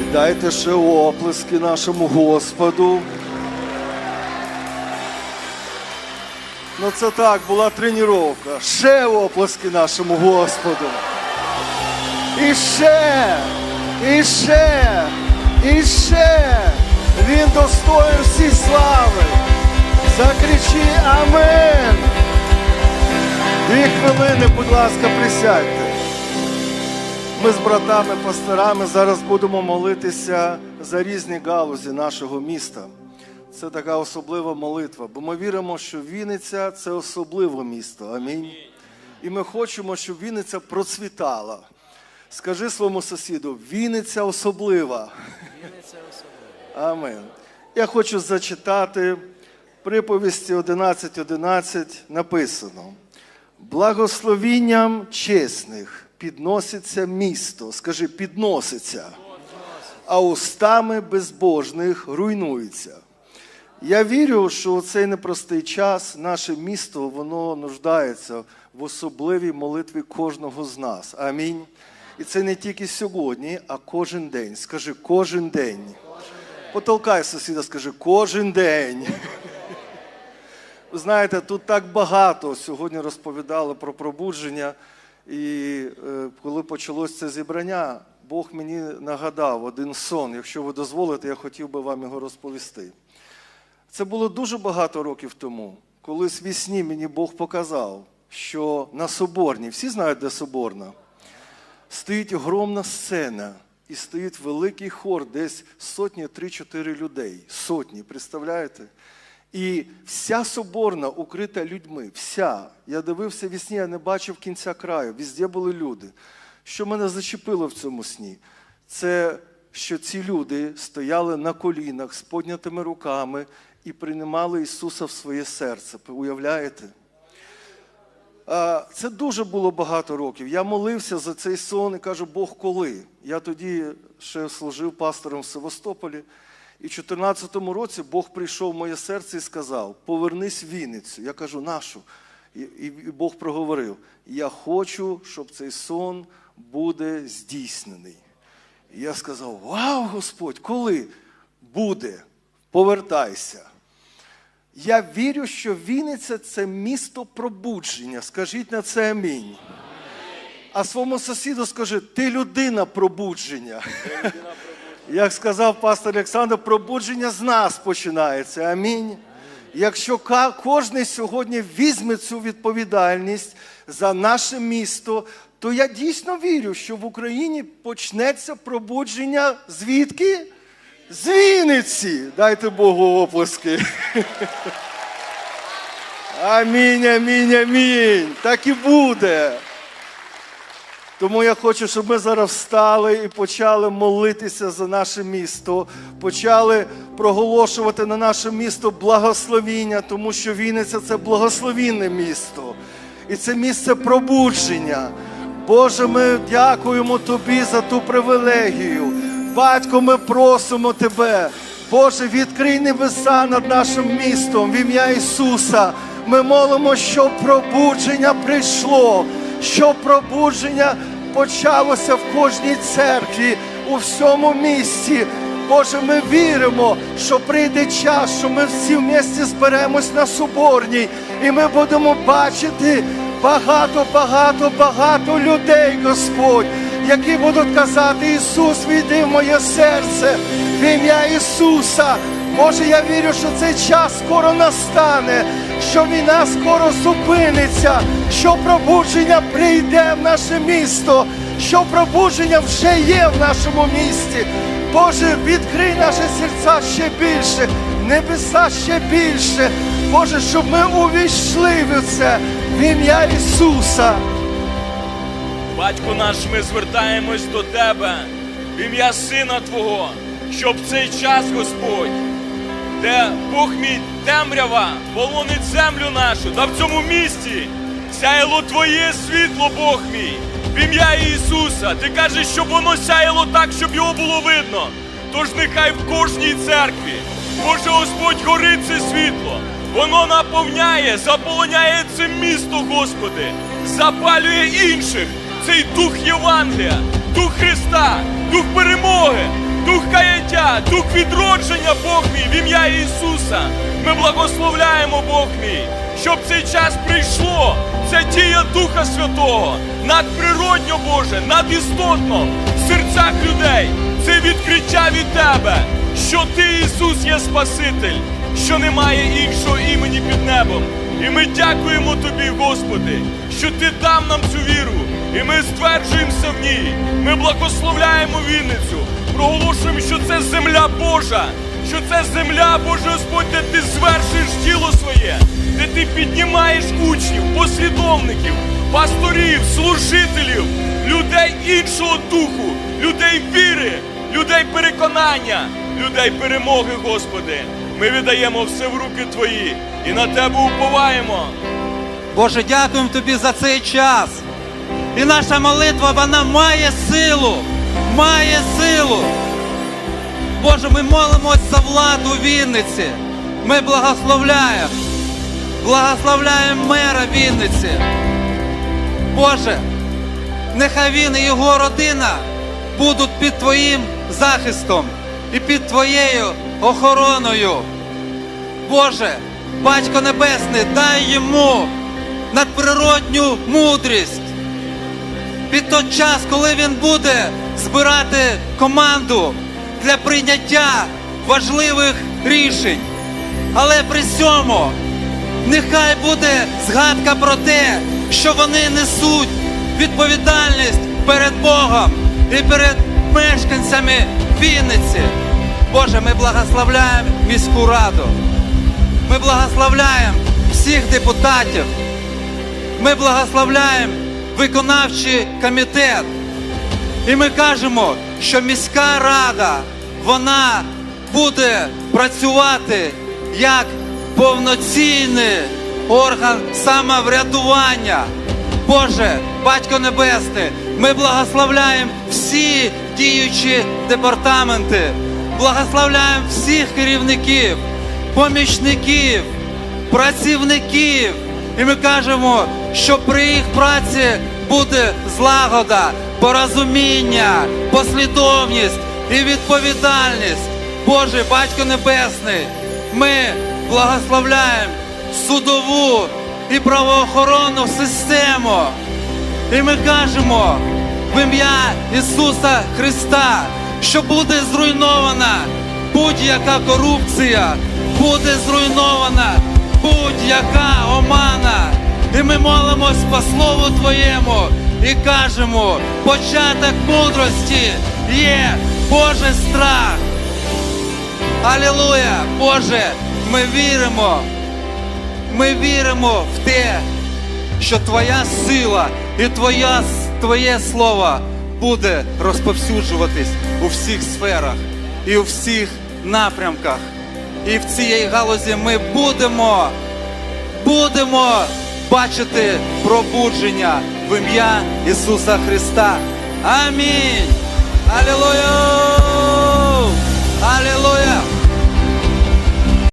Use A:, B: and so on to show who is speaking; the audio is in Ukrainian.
A: І дайте ще оплески нашому Господу. Ну це так, була тренування. Ще оплески нашому Господу. І ще, і ще, і ще. Він достоїн всій слави. Закричи Амен. Дві хвилини, будь ласка, присядьте. Ми з братами, пасторами зараз будемо молитися за різні галузі нашого міста. Це така особлива молитва, бо ми віримо, що Вінниця це особливе місто. Амінь. І ми хочемо, щоб Вінниця процвітала. Скажи своєму сусіду, Вінниця особлива. Амен. Я хочу зачитати приповісті 11.11 написано. Благословінням чесних підноситься місто. Скажи, підноситься, а устами безбожних руйнується. Я вірю, що у цей непростий час наше місто воно нуждається в особливій молитві кожного з нас. Амінь. І це не тільки сьогодні, а кожен день. Скажи, кожен день. Потолкай сусіда, скажи, кожен день. Ви знаєте, тут так багато сьогодні розповідали про пробудження. І е, коли почалось це зібрання, Бог мені нагадав один сон. Якщо ви дозволите, я хотів би вам його розповісти. Це було дуже багато років тому, коли в сні мені Бог показав, що на Соборній, всі знають, де Соборна, стоїть огромна сцена і стоїть великий хор, десь сотні, три-чотири людей. Сотні, представляєте? І вся соборна укрита людьми. Вся. Я дивився в сні, я не бачив кінця краю. Везде були люди. Що мене зачепило в цьому сні? Це що ці люди стояли на колінах з поднятими руками і приймали Ісуса в своє серце. Уявляєте? Це дуже було багато років. Я молився за цей сон і кажу, Бог коли? Я тоді ще служив пастором в Севастополі. І в 2014 році Бог прийшов в моє серце і сказав: Повернись в Вінницю. Я кажу, нашу. І, і, і Бог проговорив: Я хочу, щоб цей сон буде здійснений. І я сказав: Вау, Господь, коли буде? Повертайся. Я вірю, що Вінниця це місто пробудження. Скажіть на це амінь. А своєму сусіду скажи, ти людина пробудження. Як сказав пастор Олександр, пробудження з нас починається. Амінь. Якщо кожен сьогодні візьме цю відповідальність за наше місто, то я дійсно вірю, що в Україні почнеться пробудження звідки? З Вінниці. Дайте Богу оплески. Амінь, амінь, амінь. Так і буде. Тому я хочу, щоб ми зараз встали і почали молитися за наше місто, почали проголошувати на наше місто благословіння, тому що Вінниця це благословінне місто. І це місце пробудження. Боже, ми дякуємо Тобі за ту привілегію. Батько, ми просимо Тебе. Боже, відкрий небеса над нашим містом в ім'я Ісуса. Ми молимо, щоб пробудження прийшло, щоб пробудження почалося в кожній церкві, у всьому місті. Боже, ми віримо, що прийде час, що ми всі в місті зберемось на Соборній, і ми будемо бачити багато, багато, багато людей, Господь, які будуть казати, Ісус, війди в моє серце, в ім'я Ісуса. Боже, я вірю, що цей час скоро настане, що війна скоро зупиниться, що пробудження прийде в наше місто, що пробудження вже є в нашому місті. Боже, відкрий наші серця ще більше, небеса ще більше. Боже, щоб ми увійшли в це в ім'я Ісуса.
B: Батько наш, ми звертаємось до Тебе в ім'я Сина Твого, щоб цей час, Господь, де мій темрява полонить землю нашу, та в цьому місті сяяло Твоє світло, Бог мій, в ім'я Ісуса. Ти кажеш, щоб воно сяяло так, щоб його було видно. Тож нехай в кожній церкві, Боже Господь, горить це світло. Воно наповняє, заполоняє це місто, Господи, запалює інших. Цей дух Євангелія, дух Христа, дух перемоги. Дух каяття, дух відродження, Бог мій, в ім'я Ісуса. Ми благословляємо, Бог мій, щоб цей час прийшло. Це дія Духа Святого, надприродньо Боже, надістотно в серцях людей. Це відкриття від Тебе, що Ти, Ісус, є Спаситель, що немає іншого імені під небом. І ми дякуємо Тобі, Господи, що Ти дав нам цю віру, і ми стверджуємося в ній. Ми благословляємо Вінницю, проголошуємо, що це земля Божа, що це земля, Боже Господь, де ти звершуєш тіло своє, де ти піднімаєш учнів, послідовників, пасторів, служителів, людей іншого духу, людей віри, людей переконання, людей перемоги, Господи. Ми віддаємо все в руки Твої і на Тебе уповаємо.
C: Боже, дякуємо Тобі за цей час. І наша молитва, вона має силу, має силу. Боже, ми молимось за владу Вінниці. Ми благословляємо, благословляємо мера Вінниці. Боже, нехай він і його родина будуть під Твоїм захистом і під Твоєю охороною. Боже, Батько Небесний, дай йому надприродню мудрість. Під той час, коли він буде збирати команду для прийняття важливих рішень. Але при цьому нехай буде згадка про те, що вони несуть відповідальність перед Богом і перед мешканцями Вінниці. Боже, ми благословляємо міську раду. Ми благословляємо всіх депутатів. Ми благословляємо виконавчий комітет. І ми кажемо, що міська рада вона буде працювати як повноцінний орган самоврядування. Боже, Батько Небесний, ми благословляємо всі діючі департаменти, благословляємо всіх керівників, помічників, працівників. І ми кажемо, що при їх праці буде злагода, порозуміння, послідовність і відповідальність. Боже, Батько Небесний, ми благословляємо судову і правоохоронну систему. І ми кажемо в ім'я Ісуса Христа, що буде зруйнована будь-яка корупція, буде зруйнована будь-яка омана. І ми молимось по Слову Твоєму і кажемо, початок мудрості є Божий страх. Алілуя! Боже, ми віримо, ми віримо в те, що Твоя сила і Твоя, Твоє Слово буде розповсюджуватись у всіх сферах і у всіх напрямках. І в цій галузі ми будемо, будемо бачити пробудження в ім'я Ісуса Христа. Амінь. Алілуя! Алілуя!